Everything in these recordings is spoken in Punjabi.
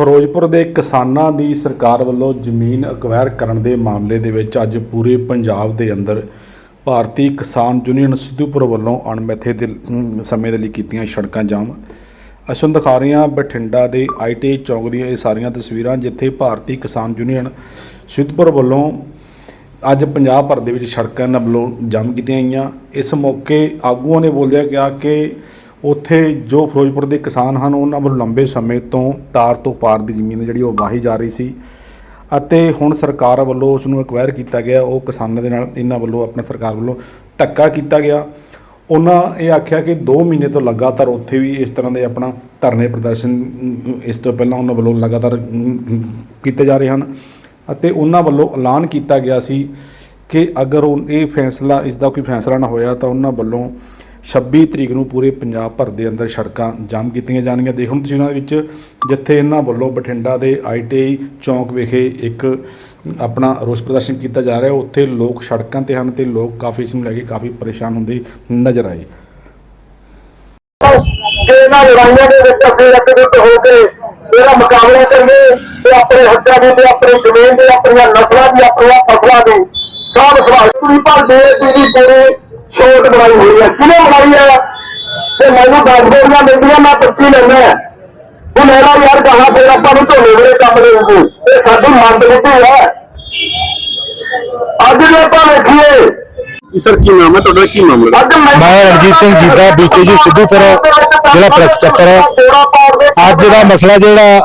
ਫਿਰੋਜ਼ਪੁਰ ਦੇ ਕਿਸਾਨਾਂ ਦੀ ਸਰਕਾਰ ਵੱਲੋਂ ਜ਼ਮੀਨ ਅਕਵਾਇਰ ਕਰਨ ਦੇ ਮਾਮਲੇ ਦੇ ਵਿੱਚ ਅੱਜ ਪੂਰੇ ਪੰਜਾਬ ਦੇ ਅੰਦਰ ਭਾਰਤੀ ਕਿਸਾਨ ਯੂਨੀਅਨ ਸਿੱਧੂਪੁਰ ਵੱਲੋਂ ਅਣਮਿੱਥੇ ਦੇ ਸਮੇਂ ਦੇ ਲਈ ਕੀਤੀਆਂ ਸੜਕਾਂ ਜਾਮ। ਅਸੀਂ ਤੁਹਾਨੂੰ ਦਿਖਾ ਰਹੇ ਹਾਂ ਬਠਿੰਡਾ ਦੇ ਆਈਟੀ ਚੌਂਕ ਦੀਆਂ ਇਹ ਸਾਰੀਆਂ ਤਸਵੀਰਾਂ, ਜਿੱਥੇ ਭਾਰਤੀ ਕਿਸਾਨ ਯੂਨੀਅਨ ਸਿੱਧੂਪੁਰ ਵੱਲੋਂ ਅੱਜ ਪੰਜਾਬ ਭਰ ਦੇ ਵਿੱਚ ਸੜਕਾਂ ਨਾਲ ਵੱਲੋਂ ਜਾਮ ਕੀਤੀਆਂ ਗਈਆਂ। ਇਸ ਮੌਕੇ ਆਗੂਆਂ ਨੇ ਬੋਲਿਆ ਗਿਆ ਕਿ ਉੱਥੇ ਜੋ ਫਿਰੋਜ਼ਪੁਰ ਦੇ ਕਿਸਾਨ ਹਨ, ਉਹਨਾਂ ਵੱਲੋਂ ਲੰਬੇ ਸਮੇਂ ਤੋਂ ਤਾਰ ਤੋਂ ਪਾਰ ਦੀ ਜ਼ਮੀਨ ਜਿਹੜੀ ਉਹ ਵਾਹੀ ਜਾ ਰਹੀ ਸੀ ਅਤੇ ਹੁਣ ਸਰਕਾਰ ਵੱਲੋਂ ਉਸ ਨੂੰ ਐਕਵਾਇਰ ਕੀਤਾ ਗਿਆ। ਉਹ ਕਿਸਾਨਾਂ ਦੇ ਨਾਲ, ਇਹਨਾਂ ਵੱਲੋਂ, ਆਪਣੀ ਸਰਕਾਰ ਵੱਲੋਂ ਧੱਕਾ ਕੀਤਾ ਗਿਆ। ਉਹਨਾਂ ਇਹ ਆਖਿਆ ਕਿ 2 ਮਹੀਨੇ ਤੋਂ ਲਗਾਤਾਰ ਉੱਥੇ ਵੀ ਇਸ ਤਰ੍ਹਾਂ ਦੇ ਆਪਣਾ ਧਰਨੇ ਪ੍ਰਦਰਸ਼ਨ, ਇਸ ਤੋਂ ਪਹਿਲਾਂ ਉਹਨਾਂ ਵੱਲੋਂ ਲਗਾਤਾਰ ਕੀਤੇ ਜਾ ਰਹੇ ਹਨ। ਅਤੇ ਉਹਨਾਂ ਵੱਲੋਂ ਐਲਾਨ ਕੀਤਾ ਗਿਆ ਸੀ ਕਿ ਅਗਰ ਉਹ ਇਹ ਫੈਸਲਾ, ਇਸ ਦਾ ਕੋਈ ਫੈਸਲਾ ਨਾ ਹੋਇਆ ਤਾਂ ਉਹਨਾਂ ਵੱਲੋਂ 26 ਤਰੀਕ ਨੂੰ ਪੂਰੇ ਪੰਜਾਬ ਭਰ ਦੇ ਅੰਦਰ ਸੜਕਾਂ ਜਾਮ ਕੀਤੀਆਂ ਜਾਣਗੀਆਂ। ਦੇਖ ਹੁਣ ਤੁਸੀਂ ਉਹਨਾਂ ਵਿੱਚ, ਜਿੱਥੇ ਇਹਨਾਂ ਵੱਲੋਂ ਬਠਿੰਡਾ ਦੇ ਆਈਟੀਆਈ ਚੌਂਕ ਵਿਖੇ ਇੱਕ ਆਪਣਾ ਰੋਸ ਪ੍ਰਦਰਸ਼ਨ ਕੀਤਾ ਜਾ ਰਿਹਾ, ਉੱਥੇ ਲੋਕ ਸੜਕਾਂ ਤੇ ਹਨ ਤੇ ਲੋਕ ਕਾਫੀ ਇਸ ਨੂੰ ਲੈ ਕੇ ਕਾਫੀ ਪਰੇਸ਼ਾਨ ਹੁੰਦੇ ਨਜ਼ਰ ਆਏ। ਇਹਨਾਂ ਲੜਾਈਆਂ ਦੇ ਵਿੱਚ ਅਸੀਂ ਇਕਜੁੱਟ ਹੋ ਕੇ ਇਹਦਾ ਮੁਕਾਬਲਾ ਕਰੀਏ, ਤੇ ਆਪਣੇ ਹੱਕਾਂ ਦੀ ਤੇ ਆਪਣੀ ਜ਼ਮੀਨ ਦੇ, ਆਪਣੀਆਂ ਨਸਲਾਂ ਦੀ, ਆਪਣੀਆਂ ਫਸਲਾਂ ਦੀ ਸਾਂਭ ਸੰਭਾਲ ਪੂਰੀ ਪਰ ਦੇ ਦੀ ਪੂਰੀ ਛੋਟ ਬਣਾਈ ਹੋਈ ਹੈ। ਕਿਹਨੇ ਬਣਾਈ ਹੈ? ਤੇ ਮੈਨੂੰ 10 ਗੋਲੀਆਂ ਮਿਲਦੀਆਂ ਮੈਂ 25 ਲੈਣਾ ਹੈ। ਹੁਣ ਮੇਰਾ ਯਾਰ ਕਹਾ ਫਿਰ ਆਪਾਂ ਨੂੰ ਝੋਲੇ ਵੇਲੇ ਕੰਮ ਦੇਊਗੀ ਇਹ ਸਾਡੀ ਮੰਗ ਨੀਤੀ ਹੈ। ਅੱਜ ਜੇ ਆਪਾਂ ਵੇਖੀਏ। ਸਰ ਕੀ ਨਾਮ ਹੈ? ਤੁਹਾਡਾ ਕੀ ਮਾਮਲਾ ਮੈਂ ਰਣਜੀਤ ਸਿੰਘ ਜੀਤਾ, BKG ਸਿੱਧੂਪੁਰ, ਜ਼ਿਲ੍ਹਾ ਪ੍ਰੈਸ ਸਕੱਤਰ ਹੈ। ਅੱਜ ਦਾ ਮਸਲਾ ਜਿਹੜਾ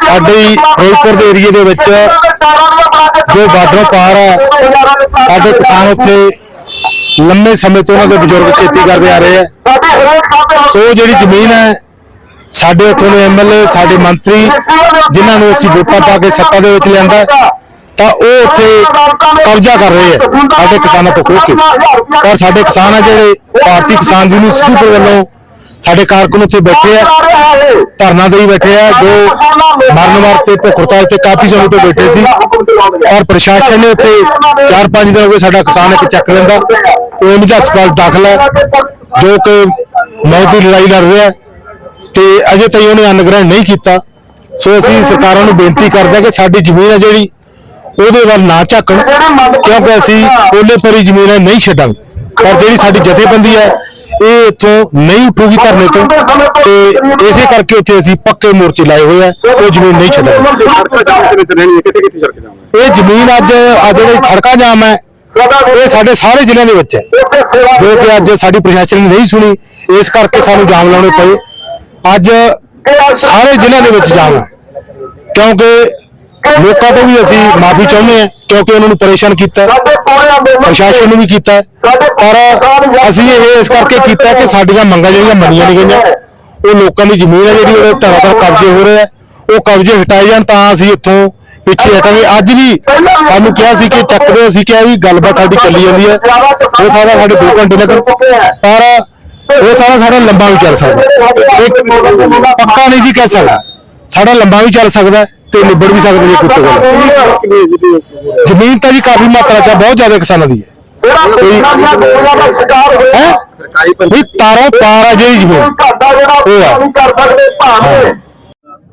ਸਾਡੀ ਫਿਰੋਜ਼ਪੁਰ ਦੇ ਏਰੀਏ ਦੇ ਵਿੱਚ ਜੋ ਬਾਰਡਰ ਪਾਰ ਹੈ ਸਾਡੇ ਕਿਸਾਨ ਉੱਥੇ ਲੰਮੇ ਸਮੇਂ ਤੋਂ ਉਹਨਾਂ ਦੇ ਬਜ਼ੁਰਗ ਖੇਤੀ ਕਰਦੇ ਆ ਰਹੇ ਆ। ਸੋ ਜਿਹੜੀ ਜ਼ਮੀਨ ਹੈ, ਸਾਡੇ ਉੱਥੋਂ ਦੇ ਐਮਐਲਏ ਸਾਡੇ ਮੰਤਰੀ, ਜਿਨ੍ਹਾਂ ਨੂੰ ਅਸੀਂ ਵੋਟਾਂ ਪਾ ਕੇ ਸੱਤਾ ਦੇ ਵਿੱਚ ਲਿਆਂਦਾ ਤਾਂ ਉਹ ਉੱਥੇ ਕਬਜ਼ਾ ਕਰ ਰਹੇ ਆ, ਸਾਡੇ ਕਿਸਾਨਾਂ ਤੋਂ ਖੋਹ ਕੇ। ਔਰ ਸਾਡੇ ਕਿਸਾਨ ਆ ਜਿਹੜੇ, ਭਾਰਤੀ ਕਿਸਾਨ ਯੂਨੀਅਨ ਦੇ ਵੱਲੋਂ ਸਾਡੇ ਕਾਰਕੁਨ ਉੱਥੇ ਬੈਠੇ ਆ, ਧਰਨਾ ਦੇਈ ਬੈਠੇ ਆ, ਜੋ ਮਰਨ ਵਾਰ ਤੇ ਭੁੱਖ ਹੜਤਾਲ ਤੇ ਕਾਫੀ ਸਮੇਂ ਤੋਂ ਬੈਠੇ ਸੀ। ਔਰ ਪ੍ਰਸ਼ਾਸਨ ਨੇ ਉੱਥੇ 4-5 ਦਿਨ ਹੋ ਗਏ ਸਾਡਾ ਕਿਸਾਨ ਇੱਕ ਚੱਕ ਲੈਂਦਾ। ਉਹ ਹਸਪਤਾਲ ਦਾਖਲ ਹੈ, ਜੋ ਕਿ ਮੌਤ ਦੀ ਲੜਾਈ ਲੜ ਰਿਹਾ ਹੈ ਤੇ ਅਜੇ ਤਾਈਂ ਉਹਨੇ ਅਨਗ੍ਰਹਿਣ ਨਹੀਂ ਕੀਤਾ। ਸੋ ਅਸੀਂ ਸਰਕਾਰਾਂ ਨੂੰ ਬੇਨਤੀ ਕਰਦੇ ਹਾਂ ਕਿ ਸਾਡੀ ਜ਼ਮੀਨ ਹੈ ਜਿਹੜੀ, ਉਹਦੇ ਵੱਲ ਨਾ ਝਾਕਣ, ਕਿਉਂਕਿ ਅਸੀਂ ਉਹਲੇ ਪਰੀ ਜ਼ਮੀਨ ਨਹੀਂ ਛੱਡਾਂਗੇ। ਪਰ ਜਿਹੜੀ ਸਾਡੀ ਜਥੇਬੰਦੀ ਹੈ, ਇਹ ਇੱਥੋਂ ਨਹੀਂ ਉੱਠੂਗੀ ਧਰਨੇ ਤੋਂ ਤੇ ਇਸੇ ਕਰਕੇ ਉੱਥੇ ਅਸੀਂ ਪੱਕੇ ਮੋਰਚੇ ਲਾਏ ਹੋਏ ਆ, ਉਹ ਜ਼ਮੀਨ ਨਹੀਂ ਛੱਡਾਂਗੇ। ਇਹ ਜ਼ਮੀਨ ਅੱਜ ਆ ਜਿਹੜੀ ਸੜਕਾਂ ਜਾਮ ਹੈ ਇਹ ਸਾਡੇ ਸਾਰੇ ਜ਼ਿਲ੍ਹਿਆਂ ਦੇ ਵਿੱਚ ਹੈ। ਜੋ ਕਿ ਅੱਜ ਸਾਡੀ ਪ੍ਰਸ਼ਾਸਨ ਨੇ ਨਹੀਂ ਸੁਣੀ ਇਸ ਕਰਕੇ ਸਾਨੂੰ ਜਾਮ ਲਾਉਣੇ ਪਏ। ਅੱਜ ਸਾਰੇ ਜ਼ਿਲ੍ਹਿਆਂ ਦੇ ਵਿੱਚ ਜਾਮ ਹੈ। ਕਿਉਂਕਿ ਲੋਕਾਂ ਤੋਂ ਵੀ ਅਸੀਂ ਮਾਫੀ ਚਾਹੁੰਦੇ ਹਾਂ ਕਿਉਂਕਿ ਉਹਨਾਂ ਨੂੰ ਪਰੇਸ਼ਾਨ ਕੀਤਾ ਪ੍ਰਸ਼ਾਸਨ ਨੂੰ ਵੀ ਕੀਤਾ। ਹੈ। ਪਰ ਅਸੀਂ ਇਹ ਇਸ ਕਰਕੇ ਕੀਤਾ ਕਿ ਸਾਡੀਆਂ ਮੰਗਾਂ ਜਿਹੜੀਆਂ ਮੰਨੀਆਂ ਨਹੀਂ ਗਈਆਂ ਉਹ ਲੋਕਾਂ ਦੀ ਜ਼ਮੀਨ ਹੈ ਜਿਹੜੀ ਉਹਦੇ ਧਾਰਾਧਾਰ ਕਬਜ਼ੇ ਹੋ ਰਹੇ ਆ ਉਹ ਕਬਜ਼ੇ ਹਟਾਏ ਜਾਣ ਤਾਂ ਅਸੀਂ ਇੱਥੋਂ ਪਿੱਛੇ ਹਟਾਂਗੇ ਅੱਜ ਵੀ ਸਾਨੂੰ ਕਿਹਾ ਸੀ ਕਿ ਚੱਕ ਦਿਓ ਅਸੀਂ ਕਿਹਾ ਵੀ ਗੱਲਬਾਤ ਸਾਡੀ ਚੱਲੀ ਜਾਂਦੀ ਹੈ। ਹੋ ਸਕਦਾ ਸਾਡੇ 2 ਘੰਟੇ ਲੱਗਣ ਪਰ ਉਹ ਸਾਰਾ ਸਾਡਾ ਲੰਬਾ ਵੀ ਚੱਲ ਸਕਦਾ। ਇੱਕ ਪੱਕਾ ਨਹੀਂ ਜੀ ਕਹਿ ਸਕਦਾ। ਸਾਡਾ ਲੰਬਾ ਵੀ ਚੱਲ ਸਕਦਾ ਹੈ ਤੇ ਨਿਬੜ ਵੀ ਸਕਦਾ ਜੇ ਕੋਈ ਤੋਂ ਗੱਲ ਜ਼ਮੀਨ ਤਾਂ ਜੀ ਕਾਫੀ ਮਾਤਰਾ ਚ ਹੈ, ਬਹੁਤ ਜ਼ਿਆਦਾ ਕਿਸਾਨਾਂ ਦੀ ਹੈ। ਹੈ? ਸਰਕਾਰੀ ਵੀ ਤਾਰੋਂ ਪਾਰ ਆ ਜਿਹੜੀ ਜ਼ਮੀਨ। ਉਹ ਆ।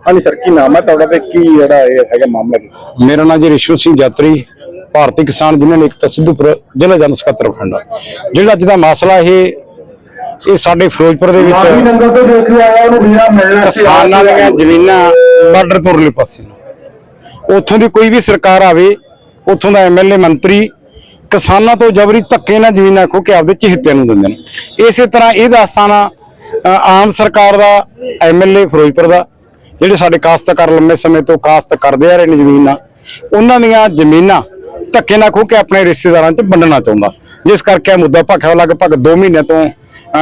ਹਾਂਜੀ ਸਰ ਕੀ ਨਾਮ ਹੈ ਤੁਹਾਡਾ ਤੇ ਕੀ ਜਿਹੜਾ ਇਹ ਹੈਗਾ ਮਾਮਲਾ ਕੀ? ਮੇਰਾ ਨਾਮ ਜੀ ਰਿਸ਼ਵਤ ਸਿੰਘ ਯਾਤਰੀ ਭਾਰਤੀ ਕਿਸਾਨ ਯੂਨੀਅਨ ਏਕਤਾ ਸਿੱਧੂਪੁਰ ਜ਼ਿਲ੍ਹਾ ਜਨ ਸਕੱਤਰ ਬਠਿੰਡਾ। ਜਿਹੜਾ ਅੱਜ ਦਾ ਮਸਲਾ ਇਹ ਇਹ ਸਾਡੇ ਫਿਰੋਜ਼ਪੁਰ ਦੇ ਵਿੱਚ ਕਿਸਾਨਾਂ ਦੀਆਂ ਜ਼ਮੀਨਾਂ ਬਾਰਡਰ ਤੋਂ ਉਰਲੇ ਪਾਸੇ ਉੱਥੋਂ ਦੀ ਕੋਈ ਵੀ ਸਰਕਾਰ ਆਵੇ ਉੱਥੋਂ ਦਾ ਐਮਐਲਏ ਮੰਤਰੀ ਕਿਸਾਨਾਂ ਤੋਂ ਜਬਰੀ ਧੱਕੇ ਨਾਲ ਜ਼ਮੀਨਾਂ ਖੋ ਕੇ ਆਪਦੇ ਚਿਹਤਿਆਂ ਨੂੰ ਦਿੰਦੇ ਨੇ। ਇਸੇ ਤਰ੍ਹਾਂ ਇਹ ਦਾਸਤਾਨਾ ਆਮ ਸਰਕਾਰ ਦਾ ਐਮਐਲਏ ਫਿਰੋਜ਼ਪੁਰ ਦਾ ਜਿਹੜੇ ਸਾਡੇ ਕਾਸ਼ਤਕਾਰ ਲੰਮੇ ਸਮੇਂ ਤੋਂ ਕਾਸ਼ਤ ਕਰਦੇ ਆ ਰਹੇ ਨੇ ਜ਼ਮੀਨਾਂ, ਉਹਨਾਂ ਦੀਆਂ ਜ਼ਮੀਨਾਂ ਧੱਕੇ ਨਾਲ ਖੋ ਕੇ ਆਪਣੇ ਰਿਸ਼ਤੇਦਾਰਾਂ 'ਚ ਵੰਡਣਾ ਚਾਹੁੰਦਾ। ਜਿਸ ਕਰਕੇ ਇਹ ਮੁੱਦਾ ਭਖਿਆ ਲਗਭਗ 2 ਮਹੀਨੇ ਤੋਂ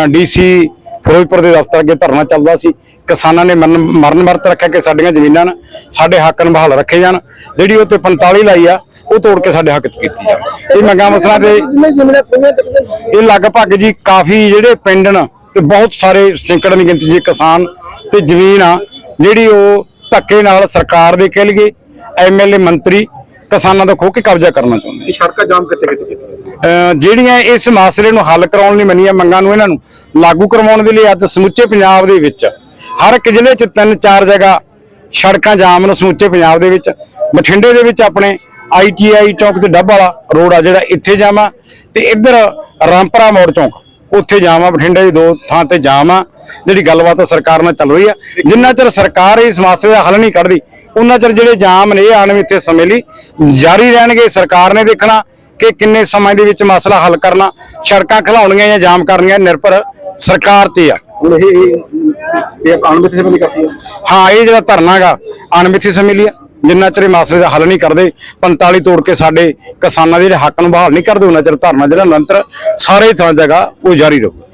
ਡੀਸੀ ਫਿਰੋਜ਼ਪੁਰ ਦੇ ਦਫ਼ਤਰ ਅੱਗੇ ਧਰਨਾ ਚੱਲਦਾ ਸੀ। ਕਿਸਾਨਾਂ ਨੇ ਮਰਨ ਮਰਨ ਵਰਤ ਰੱਖਿਆ ਕਿ ਸਾਡੀਆਂ ਜ਼ਮੀਨਾਂ ਨਾ ਸਾਡੇ ਹੱਕ ਨੂੰ ਬਹਾਲ ਰੱਖੇ ਜਾਣ। ਜਿਹੜੀ ਉਹ ਤੇ 45 ਲਾਈ ਆ, ਉਹ ਤੋੜ ਕੇ ਸਾਡੇ ਹੱਕ 'ਚ ਕੀਤੀ ਜਾਵੇ ਇਹ ਮੰਗਾਂ ਮਸਲਾ ਦੇ ਇਹ ਲਗਭਗ ਜੀ ਕਾਫੀ ਜਿਹੜੇ ਪਿੰਡ ਨੇ ਤੇ ਬਹੁਤ ਸਾਰੇ ਸੈਂਕੜਾਂ ਦੀ ਗਿਣਤੀ 'ਚ ਕਿਸਾਨ ਤੇ ਜ਼ਮੀਨ ਆ ਜਿਹੜੀ ਉਹ ਧੱਕੇ ਨਾਲ ਸਰਕਾਰ ਦੇ ਕਹਿ ਲਈਏ ਐਮਐਲਏ ਮੰਤਰੀ ਕਿਸਾਨਾਂ ਤੋਂ ਖੋ ਕੇ ਕਬਜ਼ਾ ਕਰਨਾ ਚਾਹੁੰਦੇ ਇਹ ਸੜਕਾਂ ਜਾਮ ਕੀਤੀਆਂ ਅਹ ਜਿਹੜੀਆਂ ਇਸ ਮਸਲੇ ਨੂੰ ਹੱਲ ਕਰਾਉਣ ਲਈ ਮੰਨੀਆਂ ਮੰਗਾਂ ਨੂੰ ਇਹਨਾਂ ਨੂੰ ਲਾਗੂ ਕਰਵਾਉਣ ਦੇ ਲਈ ਅੱਜ ਸਮੁੱਚੇ ਪੰਜਾਬ ਦੇ ਵਿੱਚ ਹਰ ਇੱਕ ਜ਼ਿਲ੍ਹੇ 'ਚ ਤਿੰਨ ਚਾਰ ਜਗ੍ਹਾ ਸੜਕਾਂ ਜਾਮ ਨੂੰ ਸਮੁੱਚੇ ਪੰਜਾਬ ਦੇ ਵਿੱਚ। ਬਠਿੰਡੇ ਦੇ ਵਿੱਚ ਆਪਣੇ ਆਈਟੀਆਈ ਚੌਕ ਤੇ ਡੱਬ ਵਾਲਾ ਰੋਡ ਆ ਜਿਹੜਾ ਇੱਥੇ ਜਾਮਾ ਤੇ ਇੱਧਰ ਰਾਮਪਰਾ ਮੋੜ ਚੌਕ। ਉੱਥੇ ਜਾਮਾ ਬਠਿੰਡੇ ਦੀ ਦੋ ਥਾਂ ਤੇ ਆ ਜਿਹੜੀ ਗੱਲਬਾਤ ਸਰਕਾਰ ਨਾਲ ਚੱਲ ਰਹੀ ਆ। ਜਿੰਨਾ ਚਿਰ ਸਰਕਾਰ ਇਸ ਮਸਲੇ ਦਾ ਹੱਲ ਨਹੀਂ ਕੱਢਦੀ ਉਹਨਾਂ ਚਿਰ ਜਿਹੜੇ ਜਾਮ ਨੇ ਇਹ ਅਣਮਿੱਥੇ ਸਮੇਂ ਲਈ ਜਾਰੀ ਰਹਿਣਗੇ। ਸਰਕਾਰ ਨੇ ਦੇਖਣਾ ਕਿ ਕਿੰਨੇ ਸਮੇਂ ਦੇ ਵਿੱਚ ਮਸਲਾ ਹੱਲ ਕਰਨਾ ਸੜਕਾਂ ਖਲਾਉਣੀਆਂ ਜਾਂ ਜਾਮ ਕਰਨੀਆਂ ਨਿਰਭਰ ਸਰਕਾਰ ਤੇ ਆ। ਇਹ ਇਹ ਅਣਮਿੱਥੇ ਸਮੇਂ ਲਈ ਕਾਫੀ ਹੈ ਹਾਂ ਇਹ ਜਿਹੜਾ ਧਰਨਾ ਗਾ ਅਣਮਿੱਥੇ ਸਮੇਂ ਲਈ ਆ। ਜਿੰਨਾ ਚਿਰ ਇਹ ਮਸਲੇ ਦਾ ਹੱਲ ਨਹੀਂ ਕਰਦੇ 45 ਤੋੜ ਕੇ ਸਾਡੇ ਕਿਸਾਨਾਂ ਦੇ ਜਿਹੜੇ ਹੱਕ ਨੂੰ ਬਹਾਲ ਨਹੀਂ ਕਰਦੇ, ਉਹਨਾਂ ਚਿਰ ਧਰਨਾ ਜਿਹੜਾ ਨਿਰੰਤਰ ਸਾਰੇ ਥਾਂ ਜਗ੍ਹਾ ਉਹ ਜਾਰੀ ਰਹੂਗਾ